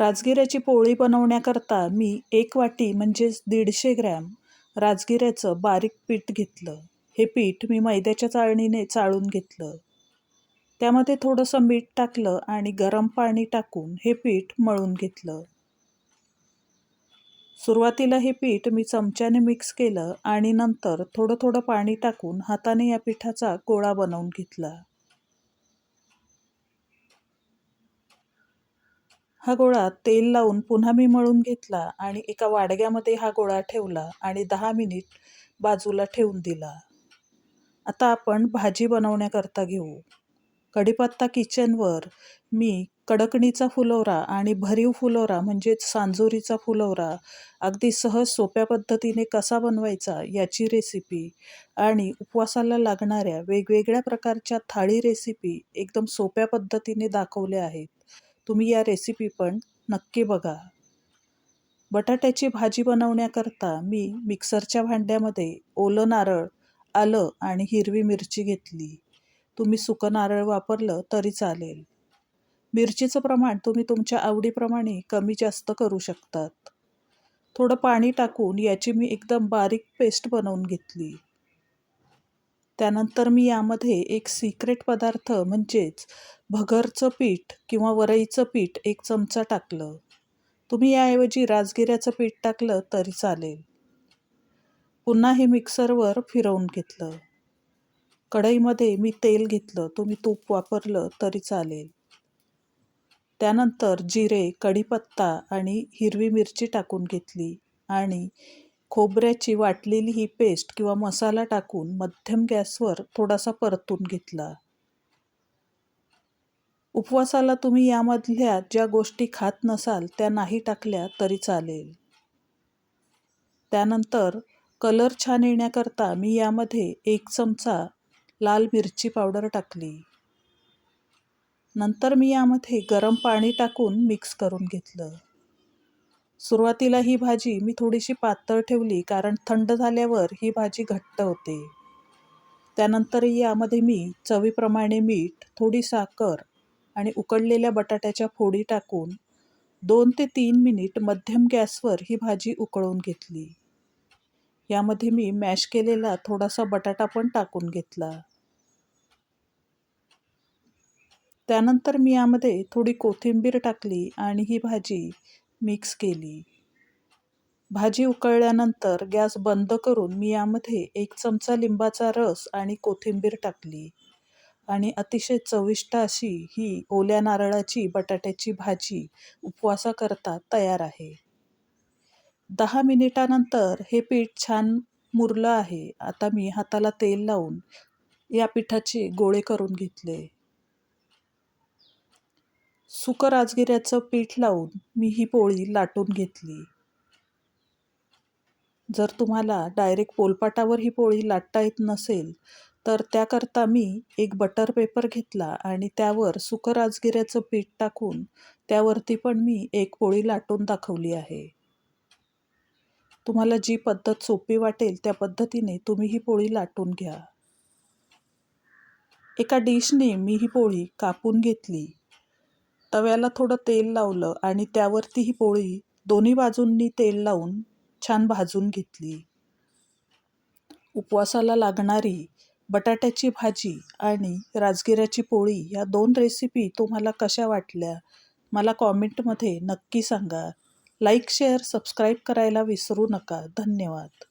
राजगिऱ्याची पोळी बनवण्याकरता मी एक वाटी म्हणजेच दीडशे ग्रॅम राजगिऱ्याचं बारीक पीठ घेतलं. हे पीठ मी मैद्याच्या चाळणीने चाळून घेतलं. त्यामध्ये थोडंसं मीठ टाकलं आणि गरम पाणी टाकून हे पीठ मळून घेतलं. सुरुवातीला हे पीठ मी चमच्याने मिक्स केलं आणि नंतर थोडं थोडं पाणी टाकून हाताने या पिठाचा गोळा बनवून घेतला. हा गोळा तेल लावून पुन्हा मी मळून घेतला आणि एका वाडग्यामध्ये हा गोळा ठेवला आणि दहा मिनिट बाजूला ठेवून दिला. आता आपण भाजी बनवण्याकरता घेऊ. कढीपत्ता किचनवर मी कडकणीचा फुलोरा आणि भरीव फुलोरा म्हणजेच सांजोरीचा फुलोरा अगदी सहज सोप्या पद्धतीने कसा बनवायचा याची रेसिपी आणि उपवासाला लागणाऱ्या वेगवेगळ्या प्रकारच्या थाळी रेसिपी एकदम सोप्या पद्धतीने दाखवल्या आहेत. तुम्ही या रेसिपी पण नक्की बघा. बटाट्याची भाजी बनवण्याकरता मी मिक्सरच्या भांड्यामध्ये ओलं नारळ आलं आणि हिरवी मिरची घेतली. तुम्ही सुकं नारळ वापरलं तरी चालेल. मिरचीचं प्रमाण तुम्ही तुमच्या आवडीप्रमाणे कमी जास्त करू शकतात. थोडं पाणी टाकून याची मी एकदम बारीक पेस्ट बनवून घेतली. त्यानंतर मी यामध्ये एक सिक्रेट पदार्थ म्हणजेच भगरचं पीठ किंवा वरईचं पीठ एक चमचा टाकलं. तुम्ही याऐवजी राजगिऱ्याचं पीठ टाकलं तरी चालेल. पुन्हा हे मिक्सरवर फिरवून घेतलं. कढईमध्ये मी तेल घेतलं. तुम्ही तूप वापरलं तरी चालेल. त्यानंतर जिरे कढीपत्ता आणि हिरवी मिरची टाकून घेतली आणि खोबऱ्याची वाटलेली ही पेस्ट किंवा मसाला टाकून मध्यम गॅसवर थोडासा परतून घेतला. उपवासाला तुम्ही यामधल्या ज्या गोष्टी खात नसाल त्या नाही टाकल्या तरी चालेल. त्यानंतर कलर छान येण्याकरता मी यामध्ये एक चमचा लाल मिरची पावडर टाकली. नंतर मी यामध्ये गरम पाणी टाकून मिक्स करून घेतलं. सुरुवातीला ही भाजी मी थोडीशी पातळ ठेवली कारण थंड झाल्यावर ही भाजी घट्ट होते. त्यानंतर यामध्ये मी चवीप्रमाणे मीठ थोडी साखर आणि उकडलेल्या बटाट्याच्या फोडी टाकून दोन ते तीन मिनिट मध्यम गॅसवर ही भाजी उकळून घेतली. यामध्ये मी मॅश केलेला थोडासा बटाटा पण टाकून घेतला. त्यानंतर मी यामध्ये थोडी कोथिंबीर टाकली आणि ही भाजी मिक्स केली. भाजी उकळल्यानंतर गॅस बंद करून मी यामध्ये एक चमचा लिंबाचा रस आणि कोथिंबीर टाकली. आणि अतिशय चविष्ट अशी ही ओल्या नारळाची बटाट्याची भाजी उपवासाकरता तयार आहे. दहा मिनिटानंतर हे पीठ छान मुरलं आहे. आता मी हाताला तेल लावून या पिठाचे गोळे करून घेतले. सुकं राजगिऱ्याचं पीठ लावून मी ही पोळी लाटून घेतली. जर तुम्हाला डायरेक्ट पोलपाटावर ही पोळी लाटता येत नसेल तर त्याकरता मी एक बटर पेपर घेतला आणि त्यावर सुकं राजगिऱ्याचं पीठ टाकून त्यावरती पण मी एक पोळी लाटून दाखवली आहे. तुम्हाला जी पद्धत सोपी वाटेल त्या पद्धतीने तुम्ही ही पोळी लाटून घ्या. एका डिशने मी ही पोळी कापून घेतली. तव्याला थोडं तेल लावलं आणि त्यावरती ही पोळी दोन्ही बाजूंनी तेल लावून छान भाजून घेतली. उपवासाला लागणारी बटाट्याची भाजी आणि राजगिऱ्याची पोळी या दोन रेसिपी तुम्हाला कशा वाटल्या मला कॉमेंटमध्ये नक्की सांगा. लाईक शेअर सबस्क्राईब करायला विसरू नका. धन्यवाद.